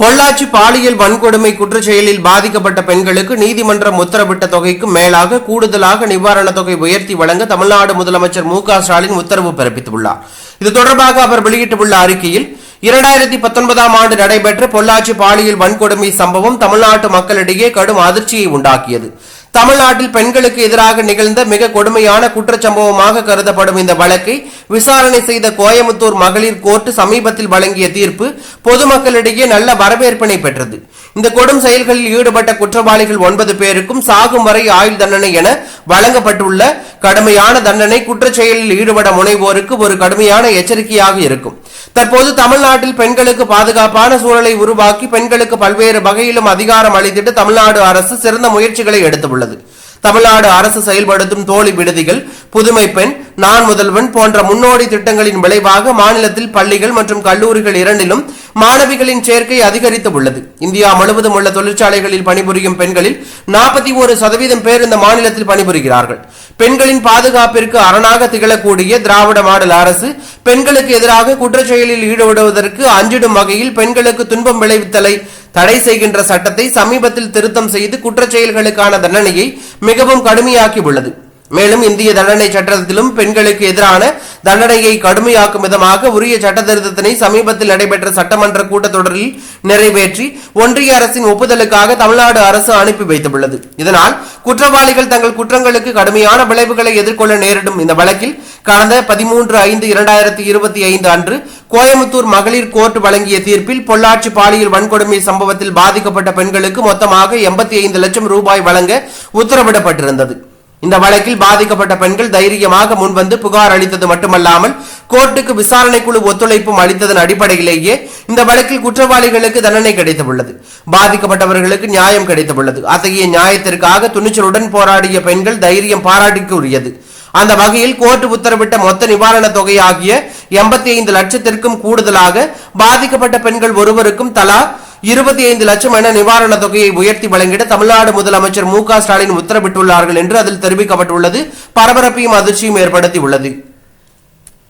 பொள்ளாச்சி பாலியல் வன்கொடுமை குற்றச்செயலில் பாதிக்கப்பட்ட பெண்களுக்கு நீதிமன்றம் உத்தரவிட்ட தொகைக்கு மேலாக கூடுதலாக நிவாரணத் தொகை உயர்த்தி வழங்க தமிழ்நாடு முதலமைச்சர் மு ஸ்டாலின் உத்தரவு பிறப்பித்துள்ளார். இது தொடர்பாக அவர் வெளியிட்டுள்ள அறிக்கையில் இரண்டாயிரத்தி பத்தொன்பதாம் ஆண்டு நடைபெற்ற பொள்ளாச்சி பாலியல் வன்கொடுமை சம்பவம் தமிழ்நாட்டு மக்களிடையே கடும் அதிர்ச்சியை உண்டாக்கியது. தமிழ்நாட்டில் பெண்களுக்கு எதிராக நிகழ்ந்த மிக கொடுமையான குற்றச்சம்பவமாக கருதப்படும் இந்த வழக்கை விசாரணை செய்த கோயமுத்தூர் மகளிர் கோர்ட் சமீபத்தில் வழங்கிய தீர்ப்பு பொதுமக்களிடையே நல்ல வரவேற்பினை பெற்றது. இந்த கொடும் செயல்களில் ஈடுபட்ட குற்றவாளிகள் ஒன்பது பேருக்கும் சாகும் வரை ஆயுள் தண்டனை என வழங்கப்பட்டுள்ள கடுமையான தண்டனை குற்றச்செயலில் ஈடுபட முனைவோருக்கு ஒரு கடுமையான எச்சரிக்கையாக இருக்கும். தற்போது தமிழ்நாட்டில் பெண்களுக்கு பாதுகாப்பான சூழலை உருவாக்கி பெண்களுக்கு பல்வேறு வகையிலும் அதிகாரம் அளித்திட்டு தமிழ்நாடு அரசு சிறந்த முயற்சிகளை எடுத்துள்ளது. தமிழ்நாடு அரசு செயல்படுத்தும் தோழி விடுதிகள் புதுமை பெண் நான் முதல்வன் போன்ற முன்னோடி திட்டங்களின் விளைவாக மாநிலத்தில் பள்ளிகள் மற்றும் கல்லூரிகள் இரண்டிலும் மாணவிகளின் சேர்க்கை அதிகரித்து உள்ளது. இந்தியா முழுவதும் உள்ள தொழிற்சாலைகளில் பணிபுரியும் பெண்களில் நாற்பத்தி ஒரு சதவீதம் பேர் இந்த மாநிலத்தில் பணிபுரிகிறார்கள். பெண்களின் பாதுகாப்பிற்கு அரணாக திகழக்கூடிய திராவிட மாடல் அரசு பெண்களுக்கு எதிராக குற்றச்செயலில் ஈடுபடுவதற்கு அஞ்சிடும் வகையில் பெண்களுக்கு துன்பம் விளைவித்தலை தடை செய்கின்ற சட்டத்தை சமீபத்தில் திருத்தம் செய்து குற்றச்செயல்களுக்கான தண்டனையை மிகவும் கடுமையாக்கி உள்ளது. மேலும் இந்திய தண்டனை சட்டத்திலும் பெண்களுக்கு எதிரான தண்டனையை கடுமையாக்கும் விதமாக உரிய சட்ட திருத்தத்தினை சமீபத்தில் நடைபெற்ற சட்டமன்ற கூட்டத்தொடரில் நிறைவேற்றி ஒன்றிய அரசின் ஒப்புதலுக்காக தமிழ்நாடு அரசு அனுப்பி வைத்துள்ளது. இதனால் குற்றவாளிகள் தங்கள் குற்றங்களுக்கு கடுமையான விளைவுகளை எதிர்கொள்ள நேரிடும். இந்த வழக்கில் கடந்த பதிமூன்று ஐந்து இரண்டாயிரத்தி இருபத்தி ஐந்து அன்று கோயம்புத்தூர் மகளிர் கோர்ட் வழங்கிய தீர்ப்பில் பொள்ளாச்சி பாலியல் வன்கொடுமை சம்பவத்தில் பாதிக்கப்பட்ட பெண்களுக்கு மொத்தமாக எண்பத்தி ஐந்து லட்சம் ரூபாய் வழங்க உத்தரவிடப்பட்டிருந்தது. இந்த வழக்கில் பாதிக்கப்பட்ட பெண்கள் தைரியமாக முன்வந்து புகார் அளித்தது மட்டுமல்லாமல் கோர்ட்டுக்கு விசாரணை குழு ஒத்துழைப்பும் அளித்ததன் அடிப்படையிலேயே இந்த வழக்கில் குற்றவாளிகளுக்கு தண்டனை கிடைத்துள்ளது. பாதிக்கப்பட்டவர்களுக்கு நியாயம் கிடைத்துள்ளது. அத்தகைய நியாயத்திற்காக துணிச்சலுடன் போராடிய பெண்கள் தைரியம் பாராட்டிக்கு உரியது அந்த வகையில் கோர்ட் உத்தரவிட்ட மொத்த நிவாரணத் தொகை ஆகிய எண்பத்தி ஐந்து லட்சத்திற்கும் கூடுதலாக பாதிக்கப்பட்ட பெண்கள் ஒருவருக்கும் தலா இருபத்தி ஐந்து லட்சம் என நிவாரணத் தொகையை உயர்த்தி வழங்கிட தமிழ்நாடு முதலமைச்சர் மு க ஸ்டாலின் உத்தரவிட்டுள்ளார்கள் என்று அதில் தெரிவிக்கப்பட்டுள்ளது. பரபரப்பையும் அதிர்ச்சியும் ஏற்படுத்தியுள்ளது.